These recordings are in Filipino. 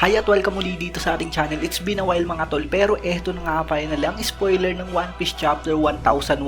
Hi at welcome muli dito sa ating channel. It's been a while mga tol pero eto na nga final ang spoiler ng One Piece Chapter 1104.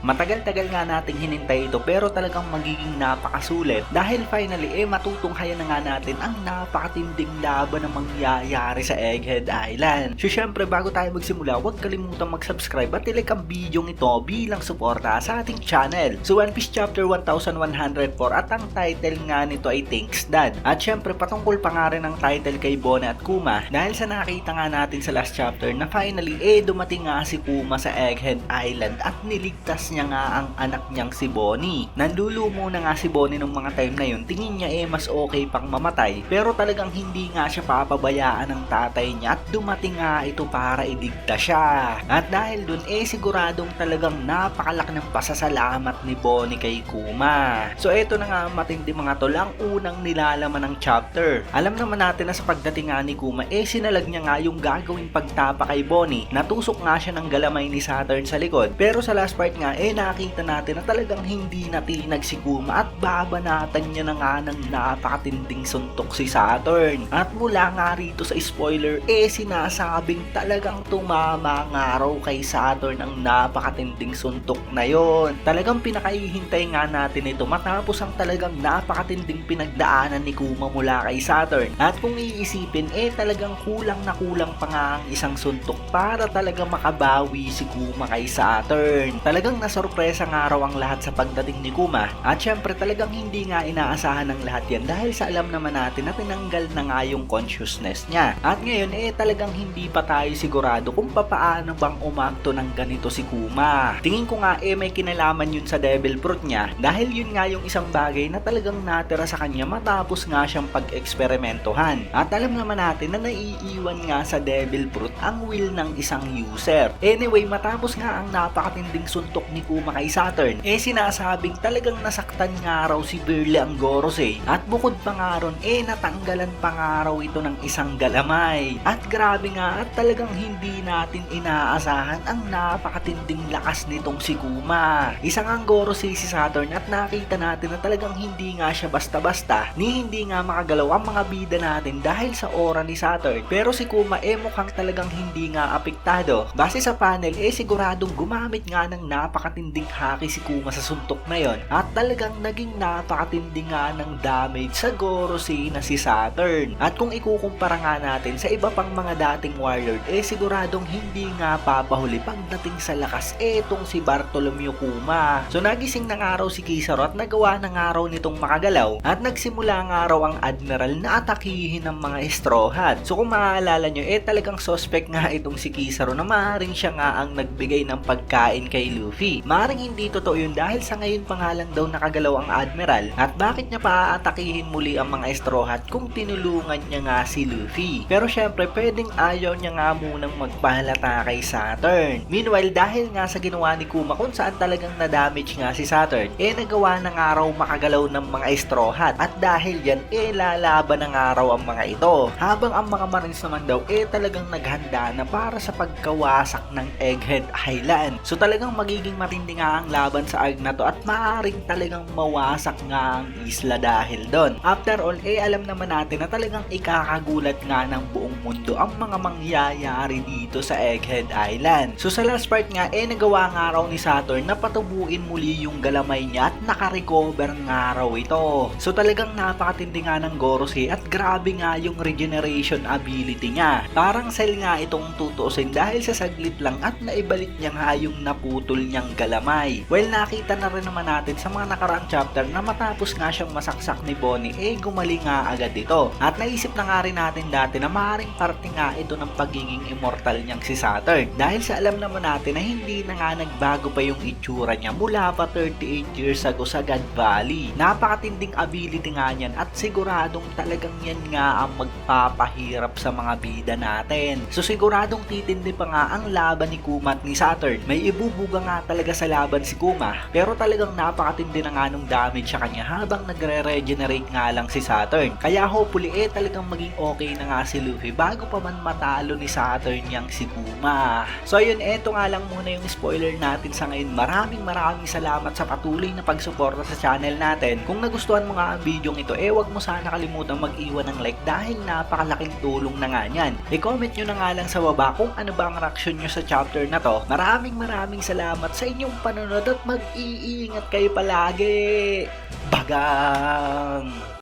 Matagal-tagal nga nating hinintay ito pero talagang magiging napakasulit dahil finally eh matutunghayan na nga natin ang napakatinding laban na mangyayari sa Egghead Island. So syempre bago tayo magsimula huwag kalimutang mag-subscribe at ilike ang video ito bilang suporta sa ating channel. So One Piece Chapter 1104 at ang title nga nito ay Thanks Dad. At syempre patungkol pa nga rin ang title kay Bona at Kuma dahil sa nakita nga natin sa last chapter na finally eh dumating nga si Kuma sa Egghead Island at niligtas niya nga ang anak niyang si Bonnie. Nandulumo na nga si Bonnie nung mga time na yun. Tingin niya eh mas okay pang mamatay pero talagang hindi nga siya papabayaan ng tatay niya at dumating nga ito para idigtas siya. At dahil dun eh siguradong talagang napakalak ng pasasalamat ni Bonnie kay Kuma. So eto na nga matindi mga tol ang unang nilalaman ng chapter. Alam naman natin na sa pagdating nga ni Kuma eh sinalag niya nga yung gagawing pagtapa kay Bonnie. Natusok nga siya ng galamay ni Saturn sa likod. Pero sa last part nga eh nakita natin na talagang hindi natinag si Kuma at babanatan niya na nga ng napakatinding suntok si Saturn. At mula nga rito sa spoiler eh sinasabing talagang tumama nga raw kay Saturn ang napakatinding suntok na yon. Talagang pinakaihintay nga natin ito matapos ang talagang napakatinding pinagdaanan ni Kuma mula kay Saturn. At kung iisipin, eh talagang kulang na kulang pa nga ang isang suntok para talaga makabawi si Kuma kay Saturn. Talagang nasorpresa nga raw ang lahat sa pagdating ni Kuma. At syempre talagang hindi nga inaasahan ng lahat yan dahil sa alam naman natin na tinanggal na nga yung consciousness niya. At ngayon eh talagang hindi pa tayo sigurado kung papaano bang umakto ng ganito si Kuma. Tingin ko nga eh may kinalaman yun sa Devil Fruit niya dahil yun nga yung isang bagay na talagang natira sa kanya matapos nga siyang pag-eksperimentohan. At alam naman natin na naiiwan nga sa Devil Fruit ang will ng isang user. Anyway, matapos nga ang napakatinding suntok ni Kuma kay Saturn, eh sinasabing talagang nasaktan nga raw si Burle ang Gorosei. At bukod pa nga ron, eh natanggalan pa nga raw ito ng isang galamay. At grabe nga, at talagang hindi natin inaasahan ang napakatinding lakas nitong si Kuma. Isang ang Gorosei si Saturn at nakita natin na talagang hindi nga siya basta-basta, ni hindi nga makagalaw ang mga bida natin dahil sa aura ni Saturn. Pero si Kuma eh mukhang talagang hindi nga apektado. Base sa panel eh siguradong gumamit nga ng napakatinding haki si Kuma sa suntok na yon at talagang naging napakatindi nga ng damage sa Gorosei na si Saturn. At kung ikukumpara nga natin sa iba pang mga dating warlord eh siguradong hindi nga papahuli pagdating sa lakas etong si Bartolomeo Kuma. So nagising na nga raw si Kizaru at nagawa na nga raw nitong makagalaw at nagsimula nga raw ang Admiral na atakihin ng mga Straw Hat. So kung maaalala nyo, eh talagang suspect nga itong si Kizaru na maaaring siya nga ang nagbigay ng pagkain kay Luffy. Maaaring hindi totoo yun dahil sa ngayon pa nga lang daw nakagalaw ang Admiral at bakit niya pa aatakihin muli ang mga Straw Hat kung tinulungan niya nga si Luffy. Pero syempre pwedeng ayaw niya nga munang magpahalata kay Saturn. Meanwhile dahil nga sa ginawa ni Kuma kung saan talagang na-damage nga si Saturn, eh nagawa na nga raw makagalaw ng mga Straw Hat at dahil yan eh lalaban na nga raw ang mga ito. Habang ang mga Marines naman daw eh talagang naghanda na para sa pagkawasak ng Egghead Island. So talagang magiging matindi nga ang laban sa arc na to at maaaring talagang mawasak nga ang isla dahil doon. After all eh alam naman natin na talagang ikakagulat nga ng buong mundo ang mga mangyayari dito sa Egghead Island. So sa last part nga eh nagawa nga raw ni Saturn na patubuin muli yung galamay niya at nakarecover nga raw ito. So talagang napakatindi nga ng Gorosei at grabe nga yung regeneration ability niya. Parang cell nga itong tutuusin dahil sa saglit lang at naibalik niya nga yung naputol niyang galamay. Well nakita na rin naman natin sa mga nakaraang chapter na matapos nga siyang masaksak ni Bonnie eh gumaling nga agad ito. At naisip na nga rin natin dati na maaaring parte nga ito ng pagiging immortal niyang si Saturn. Dahil sa alam naman natin na hindi na nga nagbago pa yung itsura niya mula pa 38 years ago sa God Valley. Napakatinding ability nga niyan at siguradong talagang yan nga ang magpapahirap sa mga bida natin. So siguradong titindi pa nga ang laban ni Kuma at ni Saturn. May ibubuga nga talaga sa laban si Kuma pero talagang napakatindi na nga nung damage sa kanya habang nagre-regenerate nga lang si Saturn. Kaya hopefully eh talagang maging okay na nga si Luffy bago pa man matalo ni Saturn yang si Kuma. So ayun, eto nga lang muna yung spoiler natin sa ngayon. Maraming maraming salamat sa patuloy na pagsuporta sa channel natin. Kung nagustuhan mo nga ang video ito, eh wag mo sana kalimutang mag-iwan ng like dahil napakalaking tulong na nga niyan. I-comment nyo na nga lang sa baba kung ano ba ang reaction nyo sa chapter na to. Maraming maraming salamat sa inyong panonood at mag-iingat kayo palagi. Bagang!